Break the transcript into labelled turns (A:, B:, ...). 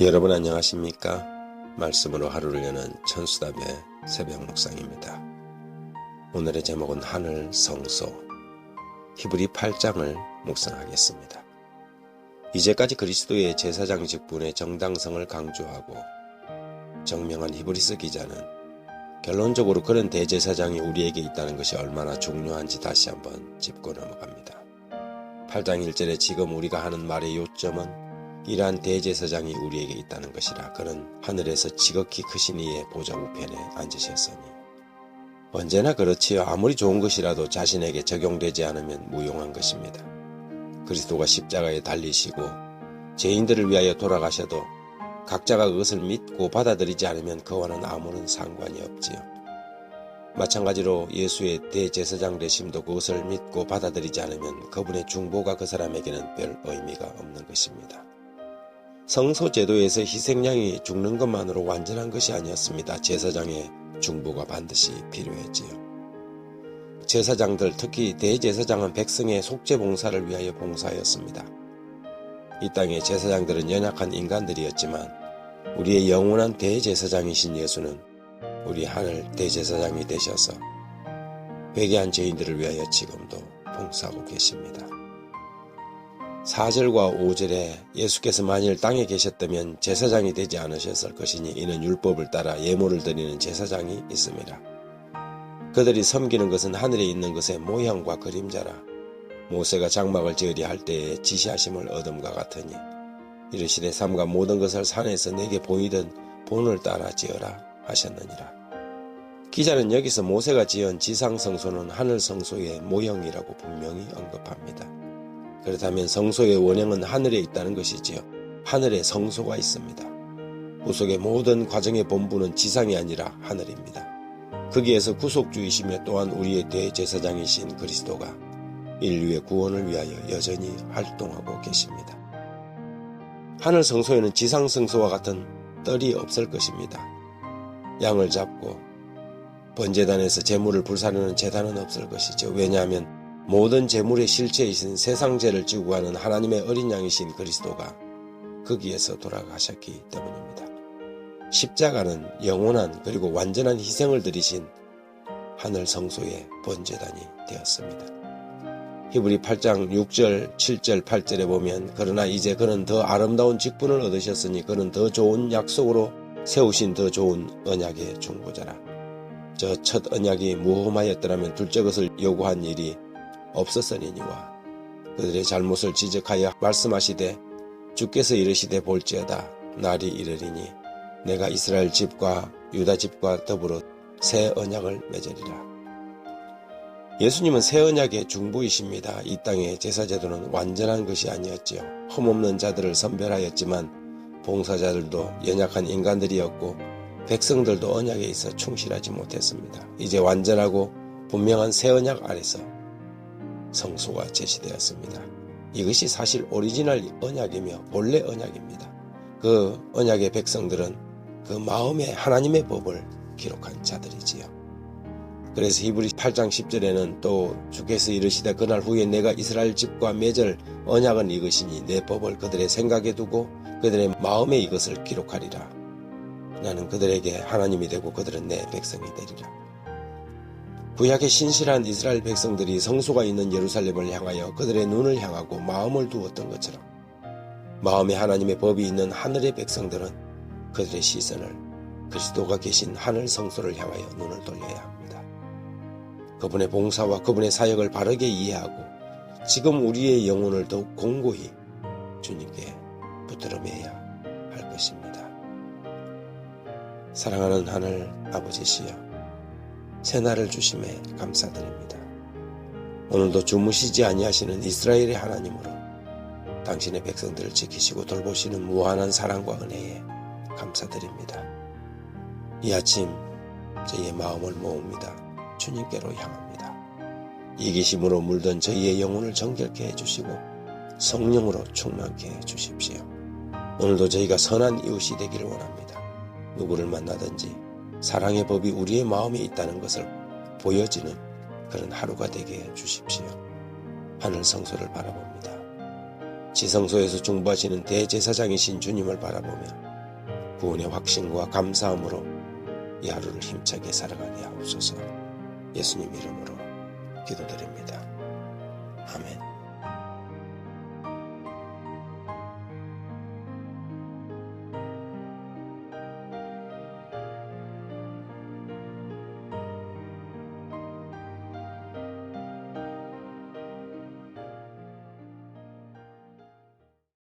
A: 여러분 안녕하십니까? 말씀으로 하루를 여는 천수답의 새벽 묵상입니다. 오늘의 제목은 하늘 성소 히브리 8장을 묵상하겠습니다. 이제까지 그리스도의 제사장 직분의 정당성을 강조하고 정명한 히브리스 기자는 결론적으로 그런 대제사장이 우리에게 있다는 것이 얼마나 중요한지 다시 한번 짚고 넘어갑니다. 8장 1절에 지금 우리가 하는 말의 요점은 이러한 대제사장이 우리에게 있다는 것이라 그는 하늘에서 지극히 크신 이의 보좌 우편에 앉으셨으니 언제나 그렇지요. 아무리 좋은 것이라도 자신에게 적용되지 않으면 무용한 것입니다. 그리스도가 십자가에 달리시고 죄인들을 위하여 돌아가셔도 각자가 그것을 믿고 받아들이지 않으면 그와는 아무런 상관이 없지요. 마찬가지로 예수의 대제사장 되심도 그것을 믿고 받아들이지 않으면 그분의 중보가 그 사람에게는 별 의미가 없는 것입니다. 성소 제도에서 희생양이 죽는 것만으로 완전한 것이 아니었습니다. 제사장의 중보가 반드시 필요했지요. 제사장들 특히 대제사장은 백성의 속죄 봉사를 위하여 봉사하였습니다. 이 땅의 제사장들은 연약한 인간들이었지만 우리의 영원한 대제사장이신 예수는 우리 하늘 대제사장이 되셔서 회개한 죄인들을 위하여 지금도 봉사하고 계십니다. 4절과 5절에 예수께서 만일 땅에 계셨다면 제사장이 되지 않으셨을 것이니 이는 율법을 따라 예물을 드리는 제사장이 있습니다. 그들이 섬기는 것은 하늘에 있는 것의 모양과 그림자라 모세가 장막을 지으려 할 때에 지시하심을 얻음과 같으니 이르시되 삼가 모든 것을 산에서 내게 보이던 본을 따라 지어라 하셨느니라. 기자는 여기서 모세가 지은 지상 성소는 하늘 성소의 모형이라고 분명히 언급합니다. 그렇다면 성소의 원형은 하늘에 있다는 것이지요. 하늘에 성소가 있습니다. 구속의 모든 과정의 본부는 지상이 아니라 하늘입니다. 거기에서 구속주이시며 또한 우리의 대제사장이신 그리스도가 인류의 구원을 위하여 여전히 활동하고 계십니다. 하늘 성소에는 지상 성소와 같은 뜰이 없을 것입니다. 양을 잡고 번제단에서 제물을 불사르는 제단은 없을 것이죠. 왜냐하면 모든 재물의 실체이신 세상죄를 지고 가는 하나님의 어린 양이신 그리스도가 거기에서 돌아가셨기 때문입니다. 십자가는 영원한 그리고 완전한 희생을 드리신 하늘 성소의 번제단이 되었습니다. 히브리 8장 6절, 7절, 8절에 보면 그러나 이제 그는 더 아름다운 직분을 얻으셨으니 그는 더 좋은 약속으로 세우신 더 좋은 언약의 중보자라. 저 첫 언약이 무험하였더라면 둘째 것을 요구한 일이 없었으니와 그들의 잘못을 지적하여 말씀하시되 주께서 이르시되 볼지어다 날이 이르리니 내가 이스라엘 집과 유다 집과 더불어 새 언약을 맺으리라. 예수님은 새 언약의 중보이십니다. 이 땅의 제사제도는 완전한 것이 아니었지요. 흠없는 자들을 선별하였지만 봉사자들도 연약한 인간들이었고 백성들도 언약에 있어 충실하지 못했습니다. 이제 완전하고 분명한 새 언약 아래서 성소가 제시되었습니다. 이것이 사실 오리지널 언약이며 본래 언약입니다. 그 언약의 백성들은 그 마음에 하나님의 법을 기록한 자들이지요. 그래서 히브리 8장 10절에는 또 주께서 이르시되 그날 후에 내가 이스라엘 집과 맺을 언약은 이것이니 내 법을 그들의 생각에 두고 그들의 마음에 이것을 기록하리라. 나는 그들에게 하나님이 되고 그들은 내 백성이 되리라. 구약의 신실한 이스라엘 백성들이 성소가 있는 예루살렘을 향하여 그들의 눈을 향하고 마음을 두었던 것처럼 마음에 하나님의 법이 있는 하늘의 백성들은 그들의 시선을 그리스도가 계신 하늘 성소를 향하여 눈을 돌려야 합니다. 그분의 봉사와 그분의 사역을 바르게 이해하고 지금 우리의 영혼을 더욱 공고히 주님께 붙들어매야 할 것입니다. 사랑하는 하늘 아버지시여 새날을 주심에 감사드립니다. 오늘도 주무시지 아니하시는 이스라엘의 하나님으로 당신의 백성들을 지키시고 돌보시는 무한한 사랑과 은혜에 감사드립니다. 이 아침 저희의 마음을 모읍니다. 주님께로 향합니다. 이기심으로 물든 저희의 영혼을 정결케 해주시고 성령으로 충만케 해주십시오. 오늘도 저희가 선한 이웃이 되기를 원합니다. 누구를 만나든지 사랑의 법이 우리의 마음에 있다는 것을 보여지는 그런 하루가 되게 해 주십시오. 하늘 성소를 바라봅니다. 지성소에서 중보하시는 대제사장이신 주님을 바라보며 구원의 확신과 감사함으로 이 하루를 힘차게 살아가게 하옵소서 예수님 이름으로 기도드립니다.